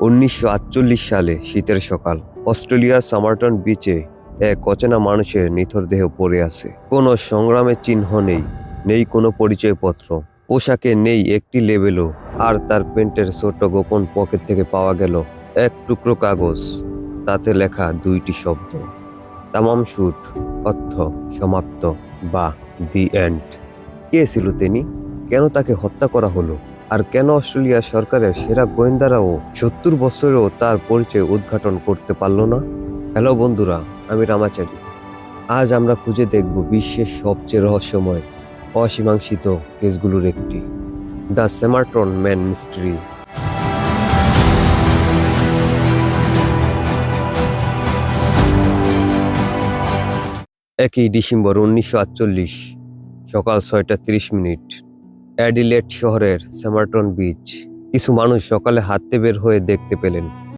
উনিশশো আটচল্লিশ সালে শীতের সকাল, অস্ট্রেলিয়ার সামারটন বিচে এক অচেনা মানুষের নিথর দেহ পড়ে আছে। কোনো সংগ্রামের চিহ্ন নেই নেই কোনো পরিচয়পত্র। পোশাকে নেই একটি লেবেলও, আর তার প্যান্টের ছোট্ট গোপন পকেট থেকে পাওয়া গেল এক টুকরো কাগজ। তাতে লেখা দুইটি শব্দ, তামাম শুট অর্থ সমাপ্ত বা দি এন্ড কে ছিল তিনি? কেন তাকে হত্যা করা হলো? আর কেন অস্ট্রেলিয়া সরকারের সেরা গোয়েন্দারাও সত্তর বছরেও তার পরিচয় উদ্ঘাটন করতে পারল না? হ্যালো বন্ধুরা, আমি রামাচারী। আজ আমরা খুঁজে দেখব বিশ্বের সবচেয়ে রহস্যময়, অসীমাংসিত কেসগুলোর একটি। The Somerton man mystery. একই ডিসেম্বর উনিশশো আটচল্লিশ, সকাল ছয়টা তিরিশ মিনিট। অ্যাডিলেট শহরের স্যামার্টন বিচ। কিছু মানুষ সকালে হাঁটতে বের হয়ে দেখতে পেলেন।